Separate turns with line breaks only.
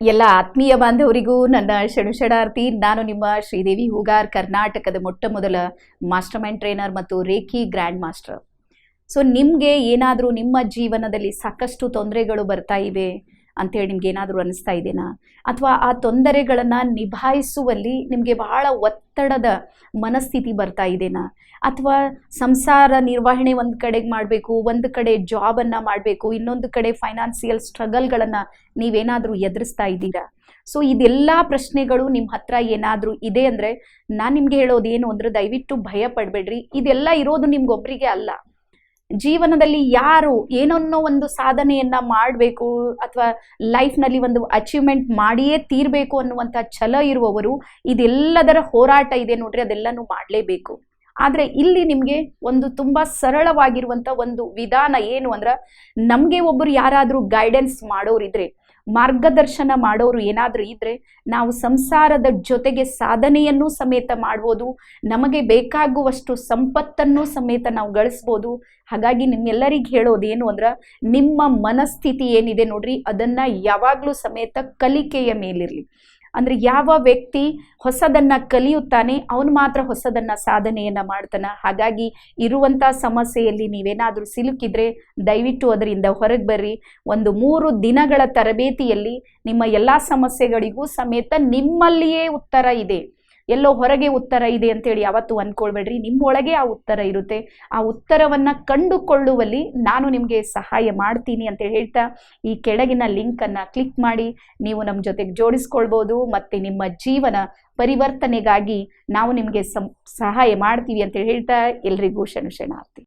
ಎಲ್ಲ ಆತ್ಮೀಯ ಬಾಂಧವರಿಗೂ ನನ್ನ ಶರಣಾರ್ಥಿ ನಾನು ನಿಮ್ಮ ಶ್ರೀದೇವಿ ಹೂಗಾರ್, ಕರ್ನಾಟಕದ ಮೊಟ್ಟ ಮೊದಲ ಮಾಸ್ಟರ್ ಮೈಂಡ್ ಟ್ರೈನರ್ ಮತ್ತು ರೇಖಿ ಗ್ರ್ಯಾಂಡ್ ಮಾಸ್ಟರ್. ಸೊ, ನಿಮಗೆ ಏನಾದರೂ ನಿಮ್ಮ ಜೀವನದಲ್ಲಿ ಸಾಕಷ್ಟು ತೊಂದರೆಗಳು ಬರ್ತಾ ಇವೆ? ಅಂತೇಳಿ ನಿಮ್ಗೆ ಏನಾದರೂ ಅನಿಸ್ತಾ ಇದೆಯಾ ಅಥವಾ ಆ ತೊಂದರೆಗಳನ್ನು ನಿಭಾಯಿಸುವಲ್ಲಿ ನಿಮಗೆ ಬಹಳ ಒತ್ತಡದ ಮನಸ್ಥಿತಿ ಬರ್ತಾ ಇದೇನಾ? ಅಥವಾ ಸಂಸಾರ ನಿರ್ವಹಣೆ ಒಂದು ಕಡೆಗೆ ಮಾಡಬೇಕು, ಒಂದು ಕಡೆ ಜಾಬನ್ನು ಮಾಡಬೇಕು, ಇನ್ನೊಂದು ಕಡೆ ಫೈನಾನ್ಸಿಯಲ್ ಸ್ಟ್ರಗಲ್ಗಳನ್ನು ನೀವೇನಾದರೂ ಎದುರಿಸ್ತಾ ಇದ್ದೀರಾ? ಸೊ ಇದೆಲ್ಲ ಪ್ರಶ್ನೆಗಳು ನಿಮ್ಮ ಹತ್ರ ಏನಾದರೂ ಇದೆ ಅಂದರೆ ನಾನು ನಿಮಗೆ ಹೇಳೋದು ಏನು ಅಂದರೆ ದಯವಿಟ್ಟು ಭಯ ಪಡಬೇಡ್ರಿ. ಇದೆಲ್ಲ ಇರೋದು ನಿಮ್ಗೊಬ್ಬರಿಗೆ ಅಲ್ಲ. ಜೀವನದಲ್ಲಿ ಯಾರು ಏನನ್ನೋ ಒಂದು ಸಾಧನೆಯನ್ನ ಮಾಡಬೇಕು ಅಥವಾ ಲೈಫ್ನಲ್ಲಿ ಒಂದು ಅಚೀವ್ಮೆಂಟ್ ಮಾಡಿಯೇ ತೀರ್ಬೇಕು ಅನ್ನುವಂಥ ಛಲ ಇರುವವರು ಇದೆಲ್ಲದರ ಹೋರಾಟ ಇದೆ ನೋಡ್ರಿ, ಅದೆಲ್ಲನೂ ಮಾಡಲೇಬೇಕು. ಆದರೆ ಇಲ್ಲಿ ನಿಮಗೆ ಒಂದು ತುಂಬ ಸರಳವಾಗಿರುವಂಥ ಒಂದು ವಿಧಾನ ಏನು ಅಂದ್ರೆ, ನಮಗೆ ಒಬ್ಬರು ಯಾರಾದರೂ ಗೈಡೆನ್ಸ್ ಮಾಡೋರಿದ್ರೆ ಮಾರ್ಗದರ್ಶನ ಮಾಡೋರು ಏನಾದರೂ ಇದ್ರೆ ನಾವು ಸಂಸಾರದ ಜೊತೆಗೆ ಸಾಧನೆಯನ್ನು ಸಮೇತ ಮಾಡ್ಬೋದು, ನಮಗೆ ಬೇಕಾಗುವಷ್ಟು ಸಂಪತ್ತನ್ನು ಸಮೇತ ನಾವು ಗಳಿಸ್ಬೋದು. ಹಾಗಾಗಿ ನಿಮ್ಮೆಲ್ಲರಿಗೆ ಹೇಳೋದೇನು ಅಂದ್ರೆ, ನಿಮ್ಮ ಮನಸ್ಥಿತಿ ಏನಿದೆ ನೋಡ್ರಿ, ಅದನ್ನು ಯಾವಾಗಲೂ ಸಮೇತ ಕಲಿಕೆಯ ಮೇಲಿರಲಿ. ಅಂದರೆ ಯಾವ ವ್ಯಕ್ತಿ ಹೊಸದನ್ನು ಕಲಿಯುತ್ತಾನೆ, ಅವನು ಮಾತ್ರ ಹೊಸದನ್ನು ಸಾಧನೆಯನ್ನು ಮಾಡ್ತಾನೆ. ಹಾಗಾಗಿ ಇರುವಂಥ ಸಮಸ್ಯೆಯಲ್ಲಿ ನೀವೇನಾದರೂ ಸಿಲುಕಿದ್ರೆ ದಯವಿಟ್ಟು ಅದರಿಂದ ಹೊರಗೆ ಬರ್ರಿ. ಒಂದು ಮೂರು ದಿನಗಳ ತರಬೇತಿಯಲ್ಲಿ ನಿಮ್ಮ ಎಲ್ಲ ಸಮಸ್ಯೆಗಳಿಗೂ ಸಮೇತ ನಿಮ್ಮಲ್ಲಿಯೇ ಉತ್ತರ ಇದೆ. ಎಲ್ಲೋ ಹೊರಗೆ ಉತ್ತರ ಇದೆ ಅಂತೇಳಿ ಯಾವತ್ತೂ ಅಂದ್ಕೊಳ್ಬೇಡ್ರಿ ನಿಮ್ಮೊಳಗೆ ಆ ಉತ್ತರ ಇರುತ್ತೆ. ಆ ಉತ್ತರವನ್ನು ಕಂಡುಕೊಳ್ಳುವಲ್ಲಿ ನಾನು ನಿಮಗೆ ಸಹಾಯ ಮಾಡ್ತೀನಿ ಅಂತ ಹೇಳ್ತಾ ಈ ಕೆಳಗಿನ ಲಿಂಕನ್ನು ಕ್ಲಿಕ್ ಮಾಡಿ, ನೀವು ನಮ್ಮ ಜೊತೆಗೆ ಜೋಡಿಸ್ಕೊಳ್ಬೋದು ಮತ್ತು ನಿಮ್ಮ ಜೀವನ ಪರಿವರ್ತನೆಗಾಗಿ ನಾವು ನಿಮಗೆ ಸಹಾಯ ಮಾಡ್ತೀವಿ ಅಂತ ಹೇಳ್ತಾ ಎಲ್ರಿಗೂ ಶರಣಾರ್ಥಿ